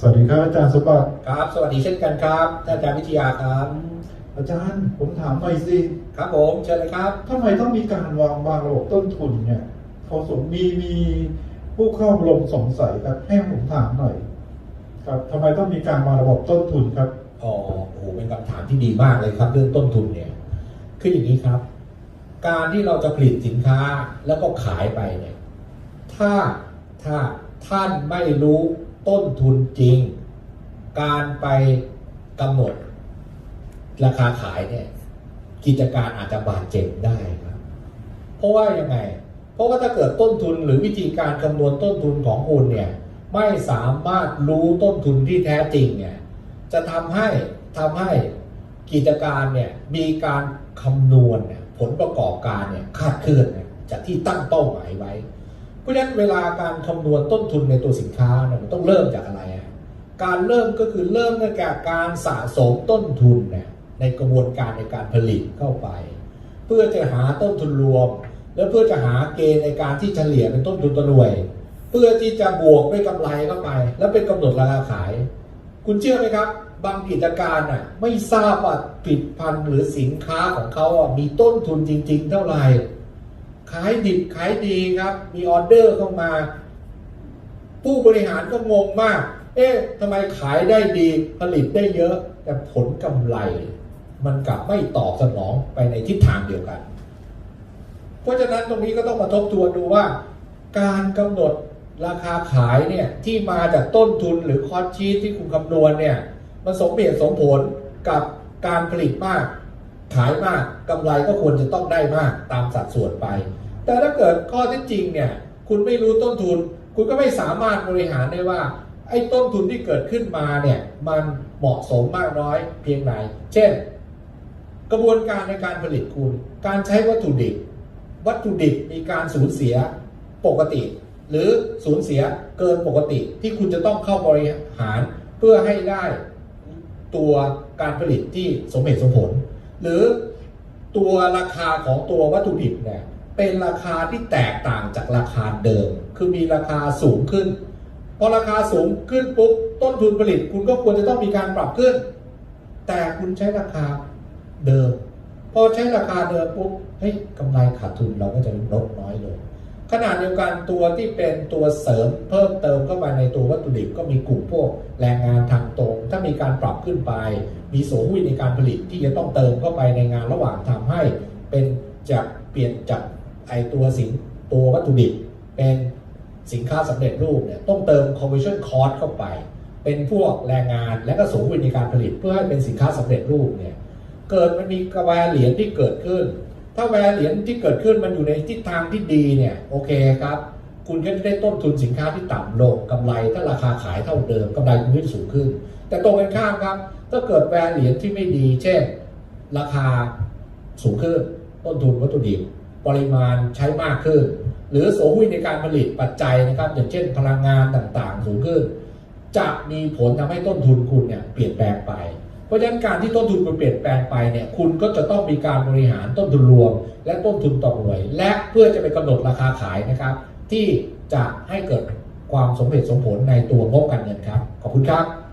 สวัสดีครับอาจารย์สมบัติครับ สวัสดีเช่นกันครับท่านอาจารย์วิทยาครับ อาจารย์ผมถามหน่อยสิครับผมเชิญเลยครับทำไมต้องมีการวางวางระบบต้นทุนเนี่ยพอสมมีมีผู้เข้าลงสงสัยครับให้ผมถามหน่อย ครับทำไมต้องมีการวางระบบต้นทุนครับอ๋อโอ้โหเป็นคำถามที่ดีมากเลยครับ เรื่องต้นทุนเนี่ยคืออย่างนี้ครับ การที่เราจะผลิตสินค้าแล้วก็ขายไปเนี่ย ถ้าถ้าท่านไม่รู้ ต้นทุนจริง การไปกำหนดราคาขายเนี่ยกิจการอาจจะบาดเจ็บได้ครับ เพราะว่ายังไง เพราะว่าถ้าเกิดต้นทุนหรือวิธีการคำนวณต้นทุนของคุณเนี่ยไม่สามารถรู้ต้นทุนที่แท้จริงเนี่ยจะทำให้ทำให้กิจการเนี่ยมีการคำนวณผลประกอบการเนี่ยคาดเคลื่อนนจากที่ตั้งเป้าหมายไว้ ราะฉะนั้นเวลาการคำนวณต้นทุนในตัวสินค้าเนี่ยมันต้องเริ่มจากอะไรอะการเริ่มก็คือเริ่มตั้งแต่การสะสมต้นทุนเนี่ยในกระบวนการในการผลิตเข้าไป เพื่อจะหาต้นทุนรวม และเพื่อจะหาเกณฑ์ในการที่เฉลี่ยเป็นต้นทุนต่อหน่วย เพื่อที่จะบวกด้วยกำไรเข้าไป แล้วเป็นกำหนดราคาขาย คุณเชื่อไหมครับ บางกิจการน่ะไม่ทราบว่าผลิตภัณฑ์หรือสินค้าของเขาอะมีต้นทุนจริง ๆ เท่าไหร่ ขายดิบขายดีครับ มีออเดอร์เข้ามา ผู้บริหารก็งงมาก เอ๊ะทำไมขายได้ดีผลิตได้เยอะ แต่ผลกำไร มันกลับไม่ตอบสนองไปในทิศทางเดียวกัน เพราะฉะนั้นตรงนี้ก็ต้องมาทบทวนดูว่า การกำหนดราคาขายเนี่ยที่มาจากต้นทุนหรือคอสชีตที่คุณคำนวณเนี่ยมันสมเหตุสมผลกับการผลิตมาก ขายมากกำไรก็ควรจะต้องได้มากตามสัดส่วนไป แต่ถ้าเกิดข้อเท็จจริงเนี่ยคุณไม่รู้ต้นทุน คุณก็ไม่สามารถบริหารได้ว่าไอ้ต้นทุนที่เกิดขึ้นมาเนี่ยมันเหมาะสมมากน้อยเพียงไหน เช่น กระบวนการในการผลิตคุณ การใช้วัตถุดิบ วัตถุดิบมีการสูญเสียปกติ หรือสูญเสียเกินปกติที่คุณจะต้องเข้าบริหารเพื่อให้ได้ตัวการผลิตที่สมเหตุสมผล หรือตัวราคาของตัววัตถุดิบเนี่ยเป็นราคาที่แตกต่างจากราคาเดิม คือมีราคาสูงขึ้นพอราคาสูงขึ้นปุ๊บต้นทุนผลิต คุณก็ควรจะต้องมีการปรับขึ้น แต่คุณใช้ราคาเดิม พอใช้ราคาเดิมปุ๊บเฮ้ยกำไรขาดทุนเราก็จะลดน้อยลง ขณะเดียวกันตัวที่เป็นตัวเสริมเพิ่มเติมเข้าไปในตัววัตถุดิบก็มีกลุ่มพวกแรงงานทางตรง ถ้ามีการปรับขึ้นไป มีโสวิในการผลิตที่จะต้องเติมเข้าไปในงานระหว่างทำให้ เป็นจากเปลี่ยนจากไอตัวสินตัววัตถุดิบ เป็นสินค้าสำเร็จรูปเนี่ยต้องเติม conversion cost เข้าไป เป็นพวกแรงงานและก็โสวิในการผลิตเพื่อให้เป็นสินค้าสำเร็จรูปเนี่ยเกิดมันมีกระแวเหรียญที่เกิดขึ้น ถ้าแวร์เหรียญที่เกิดขึ้นมันอยู่ในทิศทางที่ดีเนี่ยโอเคครับ คุณก็จะได้ต้นทุนสินค้าที่ต่ำลงกำไรถ้าราคาขายเท่าเดิมกำไรคุณก็จะสูงขึ้น แต่ตรงกันข้ามครับ ถ้าเกิดแวร์เหรียญที่ไม่ดี เช่น ราคาสูงขึ้น ต้นทุนวัตถุดิบปริมาณใช้มากขึ้น หรือโสวิในการผลิตปัจจัยนะครับอย่างเช่นพลังงานต่างๆ สูงขึ้น จะมีผลทำให้ต้นทุนคุณเนี่ยเปลี่ยนแปลงไป เพราะฉะนั้นการที่ต้นทุนมันเปลี่ยนแปลงไปเนี่ยคุณก็จะต้องมีการบริหารต้นทุนรวม และต้นทุนต่อหน่วย และเพื่อจะไปกำหนดราคาขายนะครับ ที่จะให้เกิดความสมเหตุสมผลในตัวงบการเงินครับ ขอบคุณครับ